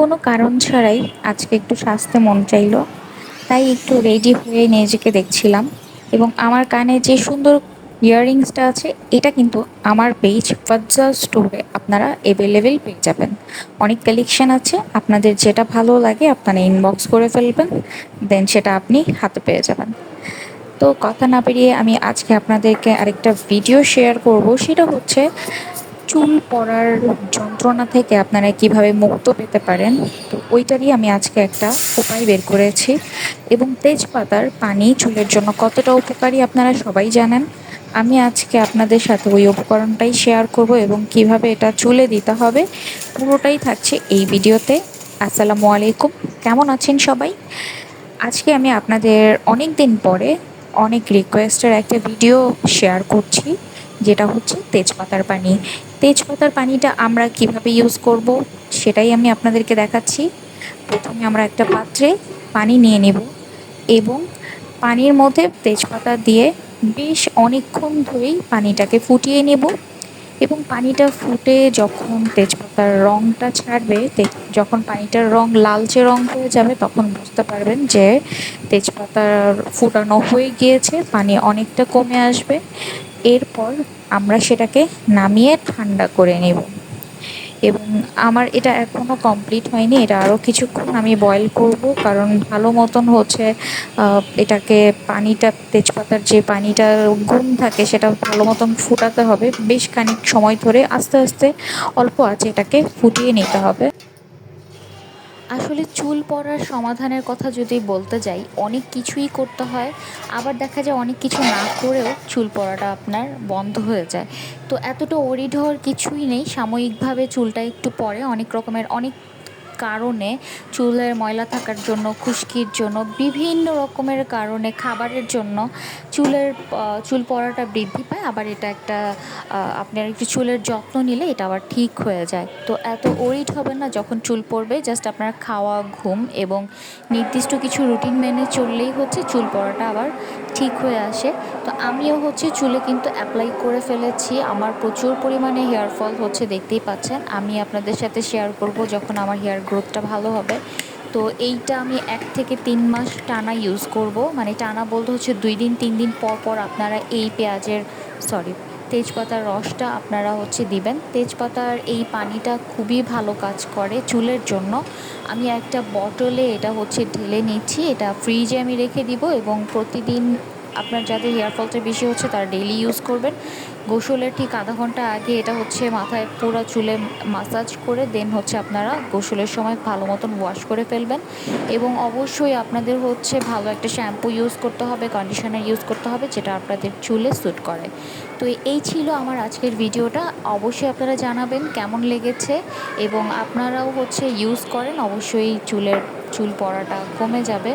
কোনো কারণ ছাড়াই আজকে একটু সাজতে মন চাইলো। তাই একটু রেডি হয়ে নিজেকে দেখছিলাম এবং আমার কানে যে সুন্দর ইয়াররিংসটা আছে, এটা কিন্তু আমার পেজ ফাজ্জা স্টোরে আপনারা অ্যাভেলেবেল পেয়ে যাবেন। অনেক কালেকশান আছে, আপনাদের যেটা ভালো লাগে আপনারা ইনবক্স করে ফেলবেন দেন সেটা আপনি হাতে পেয়ে যাবেন। তো কথা না পেরিয়ে আমি আজকে আপনাদেরকে আরেকটা ভিডিও শেয়ার করব, সেটা হচ্ছে চুল পড়ার যন্ত্রণা থেকে আপনারা কীভাবে মুক্ত পেতে পারেন, তো ওইটারই আমি আজকে একটা উপায় বের করেছি। এবং তেজপাতার পানি চুলের জন্য কতটা উপকারী আপনারা সবাই জানেন। আমি আজকে আপনাদের সাথে ওই উপকরণটাই শেয়ার করব এবং কীভাবে এটা চুলে দিতে হবে, পুরোটাই থাকছে এই ভিডিওতে। আসসালামু আলাইকুম, কেমন আছেন সবাই? আজকে আমি আপনাদের অনেক দিন পরে অনেক রিকোয়েস্টের একটা ভিডিও শেয়ার করছি, যেটা হচ্ছে তেজপাতার পানি। তেজপাতার পানিটা আমরা কীভাবে ইউজ করব, সেটাই আমি আপনাদেরকে দেখাচ্ছি। প্রথমে আমরা একটা পাত্রে পানি নিয়ে নেব এবং পানির মধ্যে তেজপাতা দিয়ে বেশ অনেকক্ষণ ধরেই পানিটাকে ফুটিয়ে নেব এবং পানিটা ফুটে যখন তেজপাতার রঙটা ছাড়বে যখন পানিটার রং লালচে রং হয়ে যাবে, তখন বুঝতে পারবেন যে তেজপাতার ফুটানো হয়ে গিয়েছে, পানি অনেকটা কমে আসবে। এরপর আমরা সেটাকে নামিয়ে ঠান্ডা করে নেব। এবং আমার এটা এখনও কমপ্লিট হয়নি, এটা আরও কিছুক্ষণ আমি বয়েল করব, কারণ ভালো মতন হচ্ছে এটাকে পানিটা, তেজপাতার যে পানিটার গুণ থাকে সেটা ভালো মতন ফুটাতে হবে। বেশ খানিক সময় ধরে আস্তে আস্তে অল্প আছে এটাকে ফুটিয়ে নিতে হবে। আসলে চুল পড়ার সমাধানের কথা যদি বলতে যাই, অনেক কিছুই করতে হয়। আবার দেখা যায় অনেক কিছু না করেও চুল পড়াটা আপনার বন্ধ হয়ে যায়। তো এতটা ওরিড কিছুই নেই। সাময়িকভাবে চুলটা একটু পরে অনেক রকমের, অনেক কারণে চুলের ময়লা থাকার জন্য, খুশকির জন্য, বিভিন্ন রকমের কারণে খাবারের জন্য চুলের চুল পড়াটা বৃদ্ধি পায়। আবার এটা একটা আপনার একটু চুলের যত্ন নিলে এটা আবার ঠিক হয়ে যায়। তো এত ওরিড হবে না যখন চুল পড়বে জাস্ট আপনার খাওয়া, ঘুম এবং নির্দিষ্ট কিছু রুটিন মেনে চললেই হচ্ছে চুল পড়াটা আবার ঠিক হয়ে আসে। তো আমিও হচ্ছে চুলে কিন্তু অ্যাপ্লাই করে ফেলেছি। আমার প্রচুর পরিমাণে হেয়ার ফল হচ্ছে, দেখতেই পাচ্ছেন। আমি আপনাদের সাথে শেয়ার করব যখন আমার হেয়ার গ্রোথটা ভালো হবে। তো এইটা আমি এক থেকে তিন মাস টানা ইউজ করব। মানে টানা বলতে হচ্ছে দুই দিন, তিন দিন পর পর আপনারা এই পেঁয়াজের সরি তেজপাতার রসটা আপনারা হচ্ছে দিবেন। তেজপাতার এই পানিটা খুবই ভালো কাজ করে চুলের জন্য। আমি একটা বটলে এটা হচ্ছে ঢেলে নিচ্ছি। এটা ফ্রিজে আমি রেখে দিব এবং প্রতিদিন আপনার যাদের হেয়ার ফলটা বেশি হচ্ছে তারা ডেলি ইউজ করবেন। গোসলের ঠিক আধা ঘণ্টা আগে এটা হচ্ছে মাথায় পুরো চুলে মাসাজ করে দেন হচ্ছে আপনারা গোসলের সময় ভালো মতন ওয়াশ করে ফেলবেন। এবং অবশ্যই আপনাদের হচ্ছে ভালো একটা শ্যাম্পু ইউজ করতে হবে কন্ডিশনার ইউজ করতে হবে, যেটা আপনাদের চুলে স্যুট করে। তো এই ছিল আমার আজকের ভিডিওটা। অবশ্যই আপনারা জানাবেন কেমন লেগেছে এবং আপনারাও হচ্ছে ইউজ করেন। অবশ্যই চুলের, চুল পড়াটা কমে যাবে।